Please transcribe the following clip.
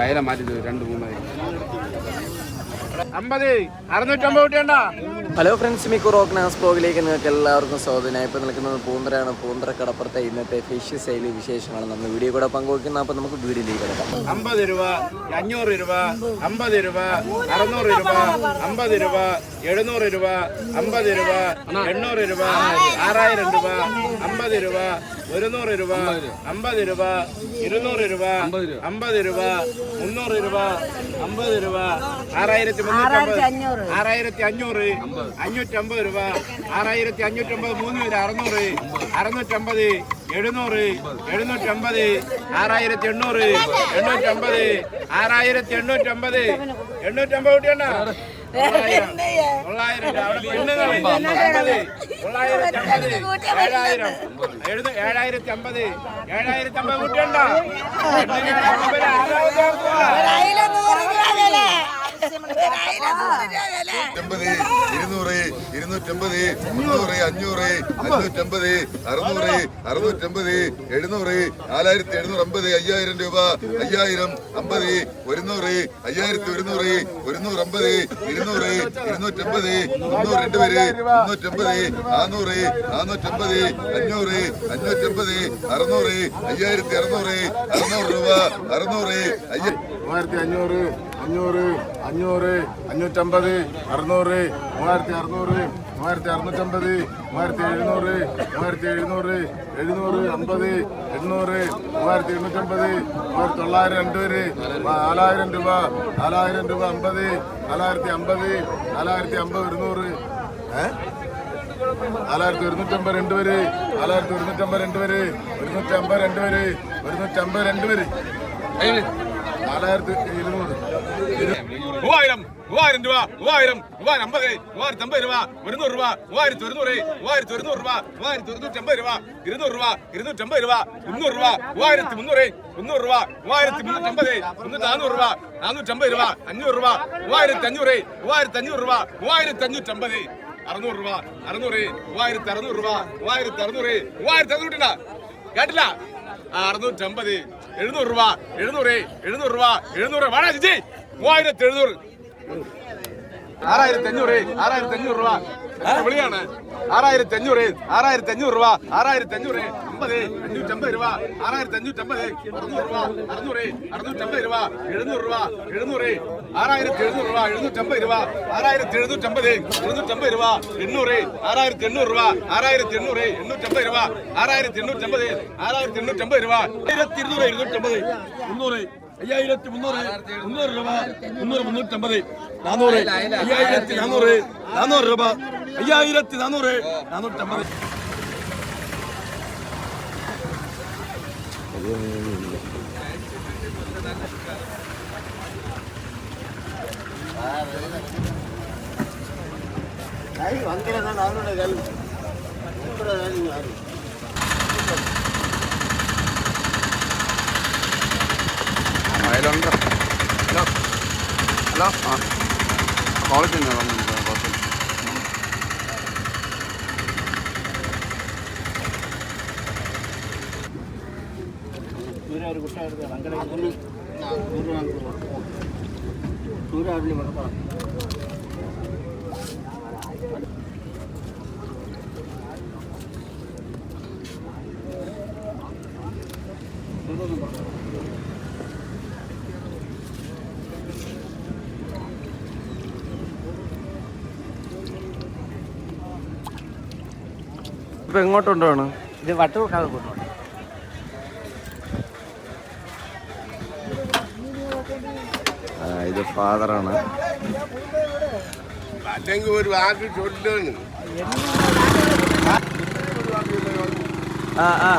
അയല മാറ്റി രണ്ട് മൂന്നായി അമ്പത് അറുന്നൂറ്റമ്പത് കുട്ടിയുണ്ടോ ഹലോ ഫ്രണ്ട്സ് മിക്കു റോക്ക് നാസ് ബ്ലോഗിലേക്ക് നിങ്ങൾക്ക് എല്ലാവർക്കും സ്വാഗതം. ഇപ്പോൾ നിൽക്കുന്നത് പൂന്തറയാണ്. പൂന്തറ കടപ്പുറത്തെ ഇന്നത്തെ ഫിഷ് സെയിൽ വിശേഷമാണ് നമ്മൾ വീഡിയോ കൂടെ പങ്കുവയ്ക്കുന്നത് അപ്പോൾ നമുക്ക് വീഡിയോയിലേക്ക് കിടക്കാം. അമ്പത് രൂപ അഞ്ഞൂറ് രൂപ അമ്പത് രൂപ അറുന്നൂറ് രൂപ അമ്പത് രൂപ എഴുന്നൂറ് രൂപ അമ്പത് രൂപ എണ്ണൂറ് രൂപ ആറായിരം രൂപ അമ്പത് രൂപ ഒരുന്നൂറ് രൂപ അമ്പത് രൂപ ഇരുന്നൂറ് രൂപ അമ്പത് രൂപ മുന്നൂറ് രൂപ അമ്പത് രൂപ ആറായിരത്തി ആറായിരത്തി അഞ്ഞൂറ് അഞ്ഞൂറ്റമ്പത് രൂപ. ആറായിരത്തി അഞ്ഞൂറ്റമ്പത് മൂന്ന് പേര് അറുന്നൂറ്. അറുന്നൂറ്റമ്പത് എഴുന്നൂറ്. എഴുന്നൂറ്റമ്പത് ആറായിരത്തി എണ്ണൂറ്. എണ്ണൂറ്റമ്പത് ആറായിരത്തി എണ്ണൂറ്റമ്പത്. എണ്ണൂറ്റമ്പത് കുട്ടിയണ്ട? ഏഴായിരത്തി അമ്പത്. ഏഴായിരത്തി അമ്പത് കുട്ടിയുണ്ടോ? എൺപത് ഇരുന്നൂറ് ഇരുന്നൂറ്റമ്പത് മുന്നൂറ് അഞ്ഞൂറ് അഞ്ഞൂറ്റമ്പത് അറുന്നൂറ് അറുന്നൂറ്റമ്പത് എഴുന്നൂറ് നാലായിരത്തി എഴുന്നൂറ് അമ്പത് അയ്യായിരം രൂപ അയ്യായിരം അമ്പത് ഒരുന്നൂറ് അയ്യായിരത്തി ഒരുന്നൂറ് ഒരുന്നൂറ് അമ്പത് ഇരുന്നൂറ് ഇരുന്നൂറ്റമ്പത് മുന്നൂറ് രണ്ട് പേര് മുന്നൂറ്റമ്പത് നാനൂറ് നാനൂറ്റമ്പത് അഞ്ഞൂറ് അഞ്ഞൂറ്റമ്പത് അറുന്നൂറ് അയ്യായിരത്തി അറുന്നൂറ് അറുന്നൂറ് രൂപ അറുന്നൂറ് അയ്യ മൂവായിരത്തി അഞ്ഞൂറ്. അഞ്ഞൂറ് അഞ്ഞൂറ് അഞ്ഞൂറ്റമ്പത് അറുന്നൂറ് മൂവായിരത്തി അറുന്നൂറ് മൂവായിരത്തി അറുന്നൂറ്റമ്പത് മൂവായിരത്തി എഴുന്നൂറ് മൂവായിരത്തി എഴുന്നൂറ് എഴുന്നൂറ് അമ്പത് എണ്ണൂറ് മൂവായിരത്തി എണ്ണൂറ്റമ്പത് മൂവായിരത്തി തൊള്ളായിരം രണ്ട് പേര് നാലായിരം രൂപ നാലായിരം രൂപ അമ്പത് നാലായിരത്തി അമ്പത് നാലായിരത്തി അമ്പത് ഇരുന്നൂറ് ഏ? നാലായിരത്തി ഒരുന്നൂറ്റമ്പത് രണ്ട് പേര് നാലായിരത്തി ഒരുന്നൂറ്റമ്പത് രണ്ട് പേര് ഒരുന്നൂറ്റമ്പത് രണ്ട് പേര് ഒരുന്നൂറ്റമ്പത് രണ്ട് പേര് നാലായിരത്തി ഇരുന്നൂറ്. മൂവായിരം മൂവായിരം രൂപ മൂവായിരം മൂവായിരം അമ്പത് മൂവായിരത്തി അമ്പത് രൂപ ഒരുന്നൂറ് രൂപ മൂവായിരത്തി ഒരുന്നൂറ് മൂവായിരത്തി ഒരുന്നൂറ് രൂപ മൂവായിരത്തി ഒരുന്നൂറ്റി അമ്പത് രൂപ ഇരുന്നൂറ് രൂപ ഇരുന്നൂറ്റമ്പത് രൂപ മുന്നൂറ് രൂപ മൂവായിരത്തി മുന്നൂറ് മുന്നൂറ് രൂപ മൂവായിരത്തി മുന്നൂറ്റമ്പത് മുന്നൂറ്റി നാനൂറ് രൂപ നാനൂറ്റമ്പത് രൂപ അഞ്ഞൂറ് രൂപ മൂവായിരത്തി അഞ്ഞൂറ് മൂവായിരത്തി അഞ്ഞൂറ് രൂപ മൂവായിരത്തി അഞ്ഞൂറ്റമ്പത് അറുന്നൂറ് രൂപ അറുന്നൂറ് മൂവായിരത്തി അറുന്നൂറ് രൂപ മൂവായിരത്തി അറുന്നൂറ് മൂവായിരത്തി അറുന്നൂറ്റിണ്ട കേട്ടില്ല? അറുന്നൂറ്റമ്പത്. എഴുന്നൂറ് രൂപ എഴുന്നൂറ് എഴുന്നൂറ് രൂപ എഴുന്നൂറ് വേണ ചേച്ചി മൂവായിരത്തി എഴുന്നൂറ്. ആറായിരത്തി അഞ്ഞൂറ് ആറായിരത്തി അഞ്ഞൂറ് രൂപ വിളിയാണ്? ആറായിരത്തി അഞ്ഞൂറ് ആറായിരത്തി അഞ്ഞൂറ് രൂപ ആറായിരത്തി അഞ്ഞൂറ് അമ്പത് അഞ്ഞൂറ്റമ്പത് രൂപ ആറായിരത്തി അഞ്ഞൂറ്റമ്പത് അറുന്നൂറ് രൂപ അറുന്നൂറ് അറുന്നൂറ്റമ്പത് രൂപ എഴുന്നൂറ് രൂപ എഴുന്നൂറ് ആറായിരത്തി എഴുന്നൂറ് രൂപ എഴുന്നൂറ്റമ്പത് രൂപ ആറായിരത്തി എഴുന്നൂറ്റമ്പത് എഴുന്നൂറ്റമ്പത് രൂപ എണ്ണൂറ് ആറായിരത്തി എണ്ണൂറ് രൂപ ആറായിരത്തി എണ്ണൂറ് എണ്ണൂറ്റമ്പത് രൂപ ആറായിരത്തി എണ്ണൂറ്റമ്പത് ആറായിരത്തി എണ്ണൂറ്റമ്പത് രൂപ ആയിരത്തി ഇരുന്നൂറ് ഇരുന്നൂറ്റമ്പത് മുന്നൂറ് അയ്യായിരത്തി മുന്നൂറ് മുന്നൂറ് രൂപ മുന്നൂറ് മുന്നൂറ്റമ്പത് നാനൂറ് അയ്യായിരത്തി നാനൂറ് നാനൂറ് രൂപ അയ്യായിരത്തി നാനൂറ് നാനൂറ്റമ്പത് അയലുണ്ടോ ഹലോ? ഹലോ? ആ. ക്വാളിറ്റി ഉണ്ടോ കുഴപ്പമില്ല. ഇപ്പൊ എങ്ങോട്ടുണ്ടോണ് ഇത് കൊണ്ടുപോകണം ആ ഇത് ഫാദറാണ്. അല്ലെങ്കിൽ ഒരു വാക്ക് ആ ആ.